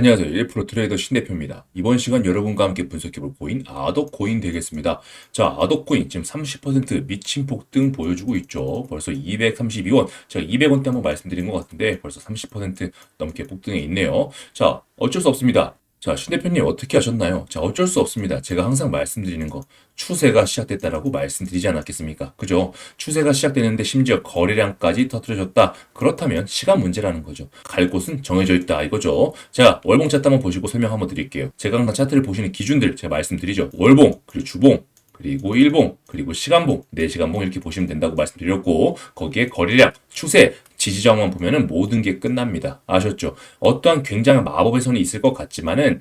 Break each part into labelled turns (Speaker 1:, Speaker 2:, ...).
Speaker 1: 안녕하세요. 1프로 트레이더 신 대표입니다. 이번 시간 여러분과 함께 분석해볼 코인 아덕코인 되겠습니다. 자, 아덕코인 지금 30% 미친 폭등 보여주고 있죠. 벌써 232원. 제가 200원대 한번 말씀드린 것 같은데 벌써 30% 넘게 폭등해 있네요. 자, 어쩔 수 없습니다. 자, 신 대표님 어떻게 하셨나요? 자, 어쩔 수 없습니다. 제가 항상 말씀드리는 거 추세가 시작됐다라고 말씀드리지 않았겠습니까? 그죠? 추세가 시작되는데 심지어 거래량까지 터트려졌다. 그렇다면 시간 문제라는 거죠. 갈 곳은 정해져 있다 이거죠. 자, 월봉 차트 한번 보시고 설명 한번 드릴게요. 제가 항상 차트를 보시는 기준들 제가 말씀드리죠. 월봉, 그리고 주봉, 그리고 일봉, 그리고 시간봉, 4시간봉 이렇게 보시면 된다고 말씀드렸고 거기에 거래량, 추세, 지지저항만 보면은 모든 게 끝납니다. 아셨죠? 어떠한 굉장한 마법의 선이 있을 것 같지만은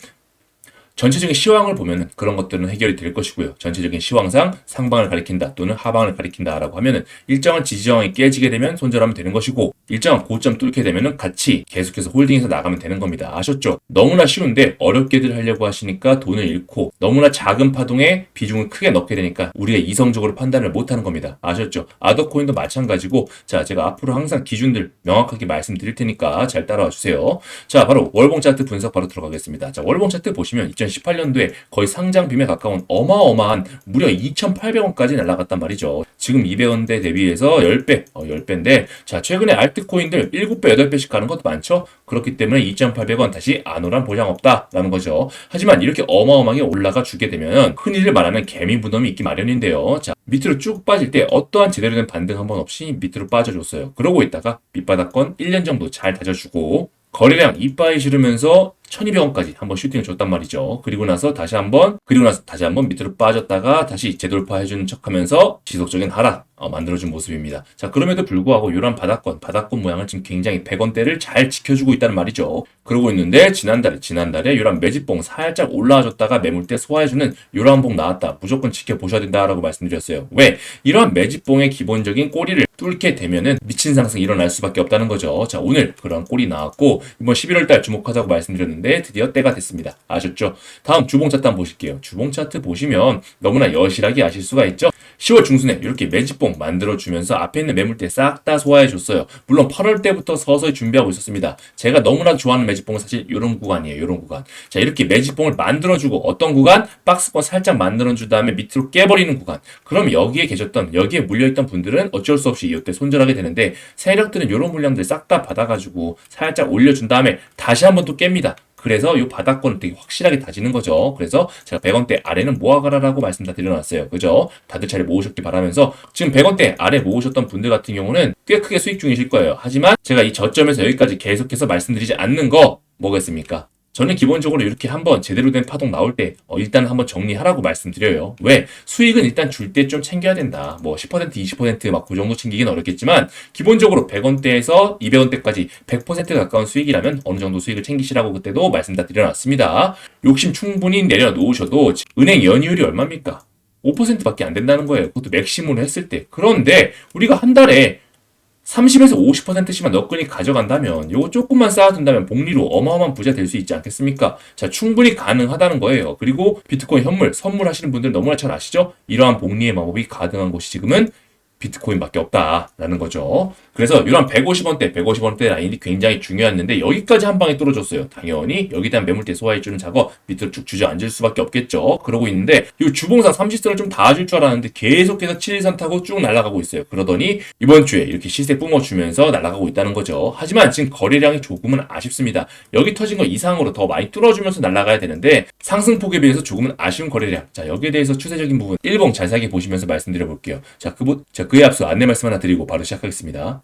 Speaker 1: 전체적인 시황을 보면은 그런 것들은 해결이 될 것이고요. 전체적인 시황상 상방을 가리킨다 또는 하방을 가리킨다라고 하면은 일정한 지지저항이 깨지게 되면 손절하면 되는 것이고 일정한 고점 뚫게 되면은 같이 계속해서 홀딩해서 나가면 되는 겁니다. 아셨죠? 너무나 쉬운데 어렵게들 하려고 하시니까 돈을 잃고 너무나 작은 파동에 비중을 크게 넣게 되니까 우리가 이성적으로 판단을 못하는 겁니다. 아셨죠? 아더코인도 마찬가지고 자 제가 앞으로 항상 기준들 명확하게 말씀드릴 테니까 잘 따라와 주세요. 자 바로 월봉 차트 분석 바로 들어가겠습니다. 자 월봉 차트 보시면 2018년도에 거의 상장 빔에 가까운 어마어마한 무려 2,800원까지 날아갔단 말이죠. 지금 200원대 대비해서 10배, 어, 10배인데 자 최근에 알트코인들 7배, 8배씩 가는 것도 많죠. 그렇기 때문에 2,800원 다시 안 오란 보장 없다라는 거죠. 하지만 이렇게 어마어마하게 올라가 주게 되면 흔히들 말하는 개미 무덤이 있기 마련인데요. 자 밑으로 쭉 빠질 때 어떠한 제대로 된 반등 한 번 없이 밑으로 빠져줬어요. 그러고 있다가 밑바닥권 1년 정도 잘 다져주고 거래량 이빠이 실으면서 1200원까지 한번 슈팅을 줬단 말이죠. 그리고 나서 다시 한번, 그리고 나서 다시 한번 밑으로 빠졌다가 다시 재돌파해 주는 척 하면서 지속적인 하락, 어, 만들어준 모습입니다. 자, 그럼에도 불구하고 이런 바닥권, 바닥권 모양을 지금 굉장히 100원대를 잘 지켜주고 있다는 말이죠. 그러고 있는데, 지난달에, 지난달에 이런 매집봉 살짝 올라와줬다가 매물대 소화해주는 이러한 봉 나왔다. 무조건 지켜보셔야 된다라고 말씀드렸어요. 왜? 이러한 매집봉의 기본적인 꼬리를 뚫게 되면은 미친 상승이 일어날 수밖에 없다는 거죠. 자, 오늘 그런 꼬리 나왔고, 이번 11월달 주목하자고 말씀드렸는데, 드디어 때가 됐습니다. 아셨죠? 다음 주봉 차트 한번 보실게요. 주봉 차트 보시면 너무나 여실하게 아실 수가 있죠? 10월 중순에 이렇게 매집봉 만들어주면서 앞에 있는 매물대 싹 다 소화해줬어요. 물론 8월 때부터 서서히 준비하고 있었습니다. 제가 너무나 좋아하는 매집봉은 사실 이런 구간이에요. 이런 구간. 자, 이렇게 매집봉을 만들어주고 어떤 구간? 박스권 살짝 만들어준 다음에 밑으로 깨버리는 구간. 그럼 여기에 계셨던, 여기에 물려있던 분들은 어쩔 수 없이 이때 손절하게 되는데 세력들은 이런 물량들 싹 다 받아가지고 살짝 올려준 다음에 다시 한번 또 깹니다. 그래서 이 바닥권을 되게 확실하게 다지는 거죠. 그래서 제가 100원대 아래는 모아가라라고 말씀 다 드려놨어요. 그죠? 다들 잘 모으셨길 바라면서 지금 100원대 아래 모으셨던 분들 같은 경우는 꽤 크게 수익 중이실 거예요. 하지만 제가 이 저점에서 여기까지 계속해서 말씀드리지 않는 거 뭐겠습니까? 저는 기본적으로 이렇게 한번 제대로 된 파동 나올 때 어, 일단 한번 정리하라고 말씀드려요. 왜? 수익은 일단 줄 때 좀 챙겨야 된다. 뭐 10% 20%막 그 정도 챙기긴 어렵겠지만 기본적으로 100원대에서 200원대까지 100% 가까운 수익이라면 어느 정도 수익을 챙기시라고 그때도 말씀 다 드려놨습니다. 욕심 충분히 내려놓으셔도 은행 연이율이 얼마입니까? 5%밖에 안 된다는 거예요. 그것도 맥시멈으로 했을 때. 그런데 우리가 한 달에 30에서 50%씩만 너끈히 가져간다면 요거 조금만 쌓아둔다면 복리로 어마어마한 부자 될 수 있지 않겠습니까? 자 충분히 가능하다는 거예요. 그리고 비트코인 현물 선물하시는 분들 너무나 잘 아시죠? 이러한 복리의 마법이 가능한 곳이 지금은 비트코인밖에 없다라는 거죠. 그래서 이런 150원대, 150원대 라인이 굉장히 중요했는데 여기까지 한 방에 뚫어줬어요. 당연히 여기에 대한 매물대 소화해주는 작업 밑으로 쭉 주저앉을 수밖에 없겠죠. 그러고 있는데 이 주봉상 30선을 좀 닿아줄 줄 알았는데 계속해서 7일선 타고 쭉 날아가고 있어요. 그러더니 이번 주에 이렇게 시세 뿜어주면서 날아가고 있다는 거죠. 하지만 지금 거래량이 조금은 아쉽습니다. 여기 터진 거 이상으로 더 많이 뚫어주면서 날아가야 되는데 상승폭에 비해서 조금은 아쉬운 거래량. 자 여기에 대해서 추세적인 부분 일봉 자세하게 보시면서 말씀드려 볼게요. 자, 그, 자 그에 앞서 안내 말씀 하나 드리고 바로 시작하겠습니다.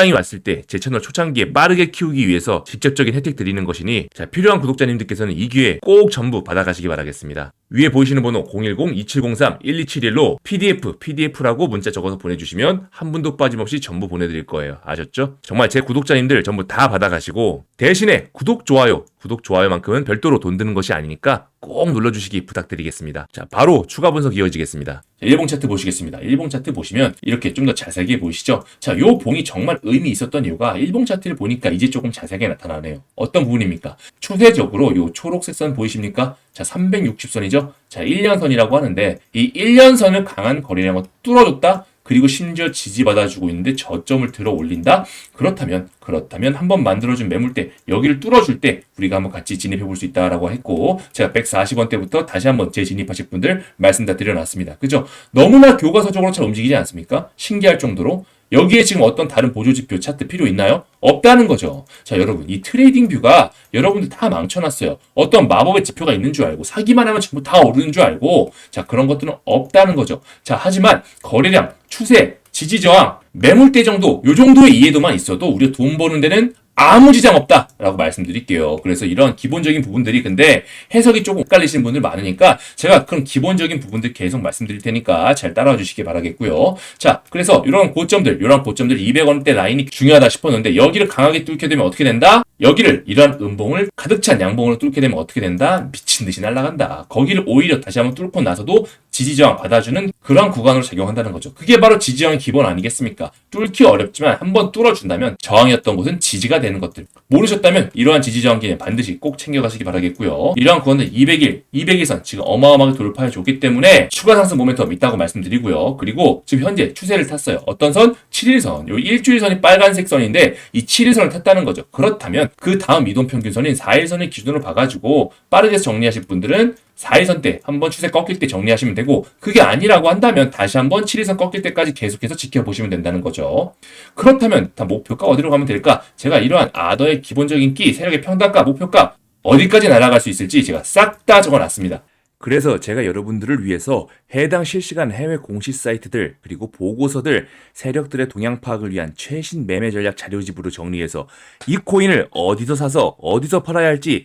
Speaker 2: 장이 왔을 때 제 채널 초창기에 빠르게 키우기 위해서 직접적인 혜택 드리는 것이니 자, 필요한 구독자님들께서는 이 기회 꼭 전부 받아가시기 바라겠습니다. 위에 보이시는 번호 010-2703-1271로 PDF, PDF라고 문자 적어서 보내주시면 한 분도 빠짐없이 전부 보내드릴 거예요. 아셨죠? 정말 제 구독자님들 전부 다 받아가시고 대신에 구독, 좋아요, 구독, 좋아요만큼은 별도로 돈 드는 것이 아니니까 꼭 눌러주시기 부탁드리겠습니다. 자, 바로 추가 분석 이어지겠습니다.
Speaker 1: 자, 일봉 차트 보시겠습니다. 일봉 차트 보시면 이렇게 좀 더 자세하게 보이시죠? 자, 요 봉이 정말 의미 있었던 이유가 일봉 차트를 보니까 이제 조금 자세하게 나타나네요. 어떤 부분입니까? 추세적으로 요 초록색 선 보이십니까? 자, 360선이죠? 자, 1년선이라고 하는데 이 1년선을 강한 거래량을 뚫어줬다? 그리고 심지어 지지받아주고 있는데 저점을 들어 올린다? 그렇다면, 그렇다면 한번 만들어준 매물대, 여기를 뚫어줄 때 우리가 한번 같이 진입해 볼 수 있다라고 했고, 제가 140원대부터 다시 한번 재진입하실 분들 말씀 다 드려놨습니다. 그죠? 너무나 교과서적으로 잘 움직이지 않습니까? 신기할 정도로. 여기에 지금 어떤 다른 보조 지표 차트 필요 있나요? 없다는 거죠. 자, 여러분, 이 트레이딩 뷰가 여러분들 다 망쳐놨어요. 어떤 마법의 지표가 있는 줄 알고, 사기만 하면 전부 다 오르는 줄 알고, 자, 그런 것들은 없다는 거죠. 자, 하지만 거래량, 추세, 지지 저항, 매물대 정도, 요 정도의 이해도만 있어도 우리가 돈 버는 데는 아무 지장 없다라고 말씀드릴게요. 그래서 이런 기본적인 부분들이 근데 해석이 조금 헷갈리시는 분들 많으니까 제가 그런 기본적인 부분들 계속 말씀드릴 테니까 잘 따라와 주시기 바라겠고요. 자, 그래서 이런 고점들, 이런 고점들 200원대 라인이 중요하다 싶었는데 여기를 강하게 뚫게 되면 어떻게 된다? 여기를 이러한 음봉을 가득 찬 양봉으로 뚫게 되면 어떻게 된다? 미친 듯이 날아간다. 거기를 오히려 다시 한번 뚫고 나서도 지지저항 받아주는 그런 구간으로 작용한다는 거죠. 그게 바로 지지저항의 기본 아니겠습니까? 뚫기 어렵지만 한번 뚫어준다면 저항이었던 곳은 지지가 되는 것들. 모르셨다면 이러한 지지저항 기능 반드시 꼭 챙겨가시기 바라겠고요. 이러한 구간은 200일, 200일선 지금 어마어마하게 돌파해 줬기 때문에 추가 상승 모멘텀 있다고 말씀드리고요. 그리고 지금 현재 추세를 탔어요. 어떤 선? 7일선. 요 일주일선이 빨간색 선인데 이 7일선을 탔다는 거죠. 그렇다면 그 다음 이동평균선인 4일선을 기준으로 봐가지고 빠르게 정리하실 분들은 4일선 때 한번 추세 꺾일 때 정리하시면 되고 그게 아니라고 한다면 다시 한번 7일선 꺾일 때까지 계속해서 지켜보시면 된다는 거죠. 그렇다면 다 목표가 어디로 가면 될까? 제가 이러한 아더의 기본적인 끼, 세력의 평단가, 목표가 어디까지 날아갈 수 있을지 제가 싹 다 적어놨습니다.
Speaker 2: 그래서 제가 여러분들을 위해서 해당 실시간 해외 공시 사이트들 그리고 보고서들 세력들의 동향 파악을 위한 최신 매매 전략 자료집으로 정리해서 이 코인을 어디서 사서 어디서 팔아야 할지